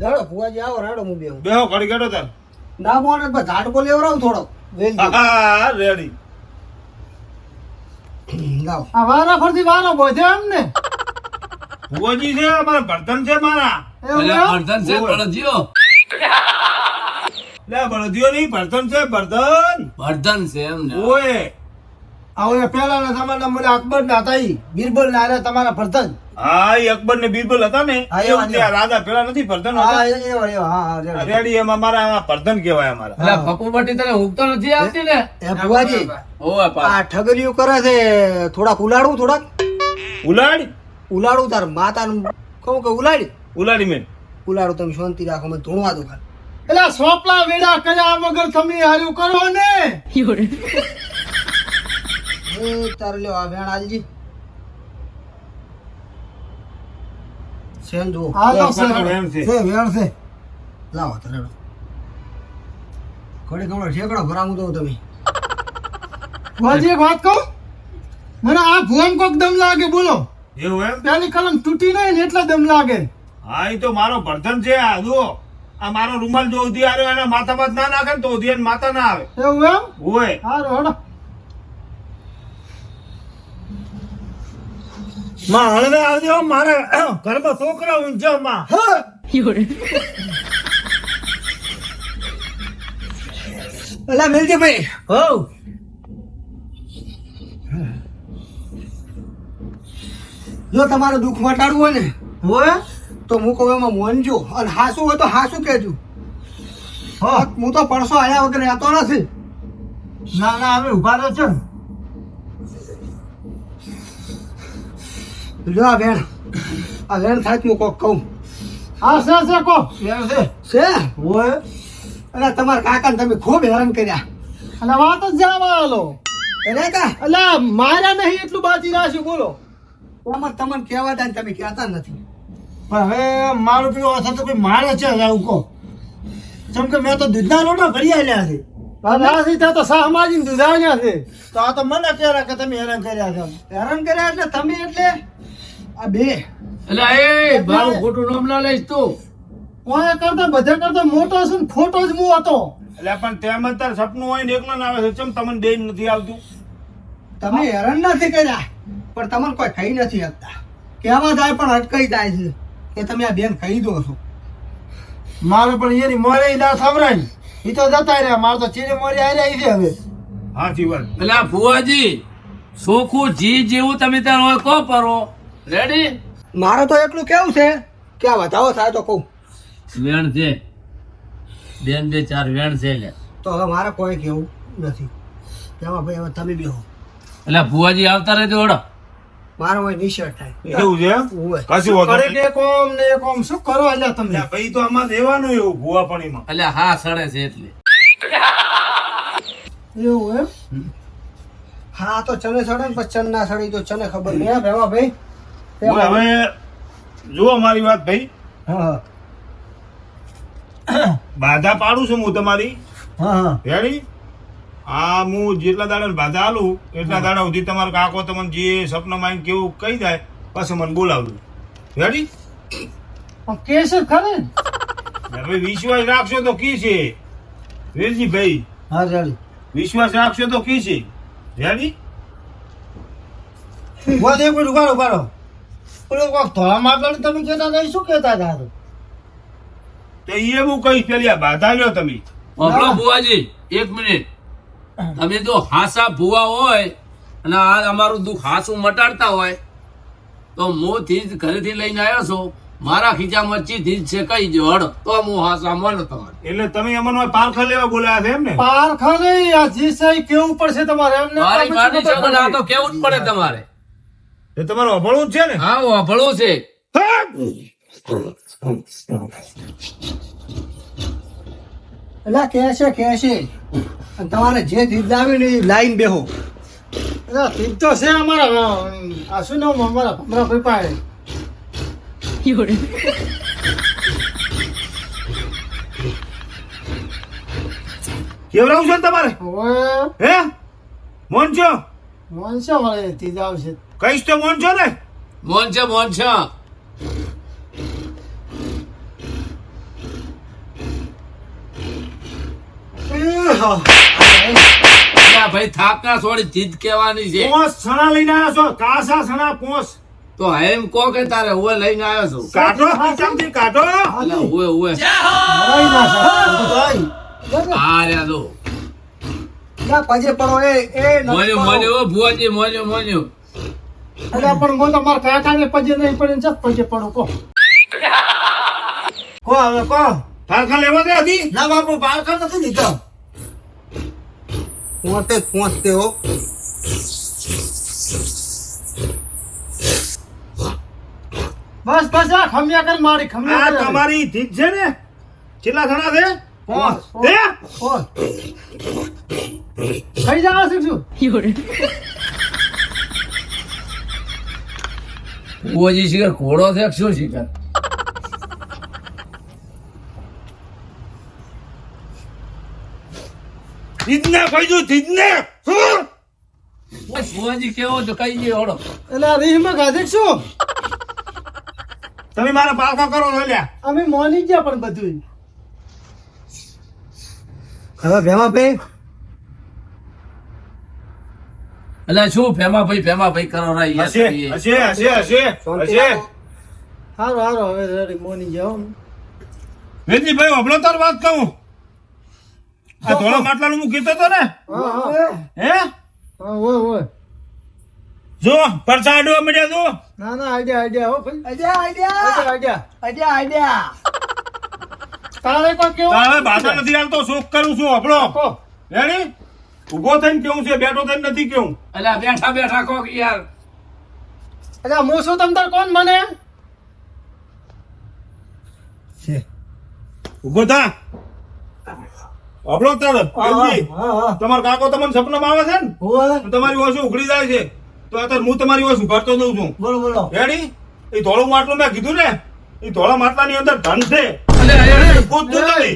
જાડો ફુવાજી આવો રાડો હું બેહું. બેહો ઘડી કાઢો તાર. ના મોને બસ ઝાડકો લેવરાવ થોડો વેલ હા રેડી લાવ આ વારા ફરતી વારો બોધ્યો એમ ને ભુવાજી છે મારા ભરતન છે મારા. એટલે? વર્ધન છે બળદિયો. લે બળદિયો નહીં ભરતન છે ભરતન. વર્ધન છે એમ ને. ઓય. આવો પહેલાના જમાના મને અકબર ના હતા બીરબલ ના રહ્યા તમારા ફરતન હા એ અકબર ને બીરબલ હતા ને. રાજા પેલા નથી ફરતન હતા? રેડી. એમાં મારા ફરતન કહેવાય અમારા. એટલે પપ્પુ બટી તને ઊંઘ નથી આવતી ને? ઓવે આ ઠગરીઓ કરે છે થોડાક ઉલાડું થોડાક? ઉલાડ ઉલાડું તાર માતાનું કહું કે ઉલાડી ઉલાડી મેં. ઉલાડું તમે શાંતિ રાખો મને ધૂણવા દો એટલે સોપલા વેડા કર્યા વગર તમે હાર્યું કરો ને? એ તાર લ્યો આ વેણ આલજી. સેન જો આ તો સેન એમ છે. વેણ છે. લાવો તો રેડો. ઘડી ઘણો ઠેકડો ભરાવું દઉં તમે. વાજી એક વાત કહું? મને આ ભુવન કોક દમ લાગે બોલો. એવું એમ? પેલી કલમ તૂટી નહીં ને એટલે દમ લાગે. હા એ તો મારો ભરતન છે. આ જુઓ. આ મારો રૂમાલ જો ઉધી આવ્યો એના માથામાં ના નાખે ને તો ઉધી માથા ના આવે. એવું એમ? હોય. સારું હેડો. માં હળવે આવજો મારે ઘરમાં છોકરા ઊંચો માં. અલા મિલજી ભાઈ. હો. જો તમારે દુઃખ મટાડવું હોય ને હોય? તો હું કહું એમાં મોનજો. અને હાસુ હોય તો હાસુ કહેજો. હા. હું તો પરસો આયા વગર રહેતો નથી. ના ના અમે ઊભા રહે છે જો આ વેણ. આ વેણ થાય હું કોક કહું. હા છે છે કો. છે? છે? હોય. અને તમારા કાકાને તમે ખૂબ હેરાન કર્યા. અને વાત જ જવા આલો એને કા? એટલે મારા નહીં એટલું બાજી રાખ્યું બોલો. એમાં તમને કહેવાતા ને તમે કહેતા નથી. પણ હવે મારું પીવો હશે તો કોઈ મારે છે આવું કહો. જેમ કે મેં તો દૂધના રોટલા ભરી આલ્યા છે. ત્યાં તો સામાજિક દુધા દુધાણ્યા છે. તો આ તો મને કહેરા કે તમે હેરાન કર્યા છે. હેરાન કર્યા એટલે તમે એટલે? આ બે. એટલે એ મારું ખોટું નામ ના લઈશ તું. કોઈ કરતા બધા કરતા મોટો છે ને ખોટો જ હું હતો. એટલે પણ તેમાં તાર સપનું હોય ને એકલો ના આવે છે ચમ તમને બે નથી આવતું? તમે હેરાન નથી કર્યા પણ તમને કોઈ ખાઈ નથી શકતા. કહેવા જાય પણ અટકાઈ જાય છે કે તમે આ બેન ખાઈ દો છો. મારે પણ એની મોરે ના સંભળાય એ તો જતા રહ્યા મારે તો ચીરી મોરી આવી રહી છે હવે. હાચી વાત એટલે ફુવાજી સોખું જી જેવું તમે ત્યાં કહો કો પરો? રેડી મારે તો એટલું કેવું છે? કે આ વધાવો થાય તો કહું. વેણ છે. બેન બે ચાર વેણ છે એટલે તો હવે મારે કોઈ કેવું નથી. તેમાં ભાઈ હવે તમે બી હો એટલે ભુવાજી આવતા રહેજો ઓળો મારો હોય નિશર્ટ થાય. એવું છે? ઉવે. કશું વાંધો કરે કે એક ને કોમ શું કરો એટલે ભાઈ તો આમાં દેવાનું એવું ભૂવાપણીમાં એટલે હા સડે છે એટલે. એવું એમ? હા તો ચને સડે ને પછી ચન ના સડી તો ચને ખબર નહીં ભેવા ભાઈ? હવે જુઓ મારી વાત ભાઈ. બાધા પાડું છું હું તમારી. રેડી આ હું જેટલા દાડા બાધા આલું એટલા દાડા સુધી તમારો કાકો તમને જે સપના માં કેવું કહી જાય પછી મને બોલાવજો. રેડી કે કેસ ખરે? હવે વિશ્વાસ રાખશો તો કી છે? વેલજી ભાઈ? હા રેડી વિશ્વાસ રાખશો તો કી છે? રેડી ઊભા થયો કોઈ ઉભારો ઉભારો પેલો કોક ધોળા માટલાને તમે કહેતા હતા શું કહેતા હતા તો? એ હું કહીશ પેલી બાધા લ્યો તમે આપણો ફુવાજી એક મિનિટ. તમે જો હાસા ભૂવા હોય અને આ અમારું દુઃખ હાસું મટાડતા હોય તો મોથી જ ઘરેથી લઈને આવ્યો છો. મારા ખીચામાં ચીથી જ છે કઈ જડ હડ. તો હું હાસા મળે તમારે. એટલે તમે અમને પારખા લેવા બોલાયા છે એમ ને પારખા નહીં આ જીસાઈ કેવું પડશે તમારે? એમને મારી આ તો કેવું જ પડે તમારે. એ તમારું અભળું છે ને? હા વાપરવું છે. એટલે કે છે કે છે તમારે જે જીદ લાવી ને લાઈન બેહો. એટલે ઠીક તો છે અમારા આ શું નામ અમારા ભમરા ભાઈ પાસે કેવડાવું છે ને તમારે? હે? મોન છો? મનસા મળે ત્રીજા આવશે. કહીશ તો મોન છો ને? મોન છે મોન છે. ભાઈ થાકના સોડી જીત કહેવાની છે. પોસ સણા લઈને આવ્યો છો કાસા સણા પોસ. તો એમ કો કે તારે હું લઈને આવ્યો છું. કાઢો ચમચી કાઢો. એટલે હુએ હુએ આ રહ્યા તો ના પજે પડો એ એ મોલ્યો મોલ્યો ભુવાજી મોન્યો મોન્યો. અલ્યા પણ હું માર મારા કાકાને પજે નહીં પડે ને પજે પડો કો કો હવે કો તારખા લેવા દે હતી ના બાપુ બાળકા નથી લીધો. પોતે પહોંચતે હો. બસ બસ આ ખમ્યા કર મારી આ ખમ્યા કર. તમારી ઠીક છે ને? કેટલા ઘણા છે? પોસ તે પોસ ખાઈ જવા શકશું ભુવાજી શિખર ઘોડો છે શું શિખર? ભાઈજુ શું? ભુવાજી કેવો તો કઈ નહીં હોડો એટલે આ રીહમાં ગાધે શું તમે મારા પાછા કરો લ્યા. અમે મોની ગયા પણ બધું હવે ભેમા ભાઈ અલ્યા શું ફેમા ભાઈ ફેમા ભાઈ કરો. હારો હારો હવે રેડી મોની ગયા હો. વેદજીભાઈ હમણાં તાર વાત કહું. આ ધોળા માટલાનું હું કીધો તો ને? હા હા. હે? હા હોય હોય. જો પરસા અડવા મળ્યા જો ના ના આઈડિયા આઈડિયા હો ભાઈ. Idea idea. અજા આઈડિયા. તારે કોઈ કેવું? તારે ભાષા નથી આવતો શોખ કરું છું આપણો. રેડી ઊભો થઈને કેવું છે? બેઠો થઈને નથી કેવું? એટલે બેઠા બેઠા કોક યાર. એટલે હું શું તમ તાર કોણ મને? ઊભો થા. આપણો તાર તમારો કાકો તમને સપનામાં આવે છે ને? તમારી ઓછું ઉઘડી જાય છે. તો અત્યારે હું તમારી ઓછું કરતો દઉં છું. બોલો બોલો. રેડી એ ધોળું માટલું મેં કીધું ને એ ધોળા માટલાની અંદર ધન છે. નથી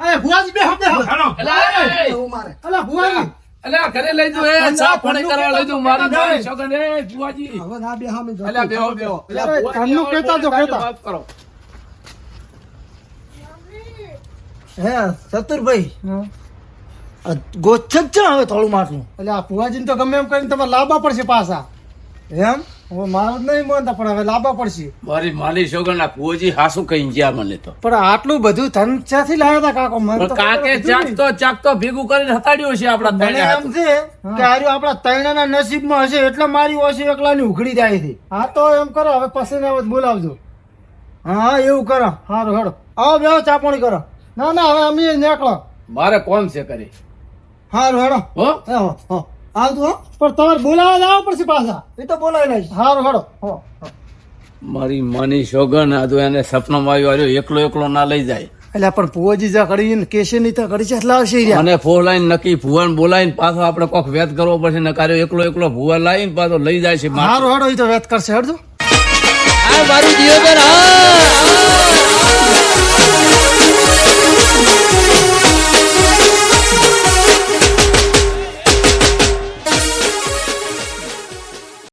અરે ભુવાજી બેહો બેહો હાલો. મારે. અલા ભુવાજી અલ્યા ઘરે લઈ જો એ ચા પાણી કરવા લઈ જો મારી છોકરીને, એ ભુવાજી. હવે ના બે હામી જતો. અલ્યા બેહો બેહો અલ્યા, ઘરનું કહેતા જો કહેતા. વાત કરો. હે ચતુરભાઈ ગોચક છે હવે થોડું માટલું? એટલે આ ભુવાજીને તો ગમે એમ કરીને તમારે લાવવા પડશે પાછા. એમ? હવે મારું જ નહીં માનતા પણ હવે લાવવા પડશે. મારી માલી છોકરીના ભુવાજી હાસુ કઈ ગયા મને તો. પણ આટલું બધું ધન ક્યાંથી લાવ્યા હતા કાકો? મને તો કાકે ખબર જ ચાકતો ચાકતો ભેગું કરીને હતાડ્યું છે આપણા મને એમ છે કે આર્યું આપણા તૈણાના નસીબમાં હશે એટલે મારી ઓછી એકલાની ઉઘડી જાય છે. હા તો એમ કરો હવે પસીને બોલાવજો. હા એવું કરો. સારું હેડો આવો બેહો ચાપણી કરો. ના ના હવે અમે નીકળો. મારે કોણ છે કરી સારું હેડો હો હો, હો. આવજો હો. પણ તમારે બોલાવવા જાવ પડશે પાછા એ તો બોલાવી લઈશ સારું હેડો હો. મારી માની સોગન આ તો એને સપનામાં આવ્યો આવ્યો એકલો એકલો ના લઈ જાય એટલે પણ પુઓજી જા કરી ને કેશે નહીં તો કરી છે લાવશે અને. મને ફોલાઈને નક્કી ભુવન બોલાવીને પાછો આપણે કોક વેત કરવો પડશે ને કાર્યો એકલો એકલો ભુવન લાવીને પાછો લઈ જાય છે મારો હાડો એ તો વેત કરશે હડજો આ મારું જીવન હા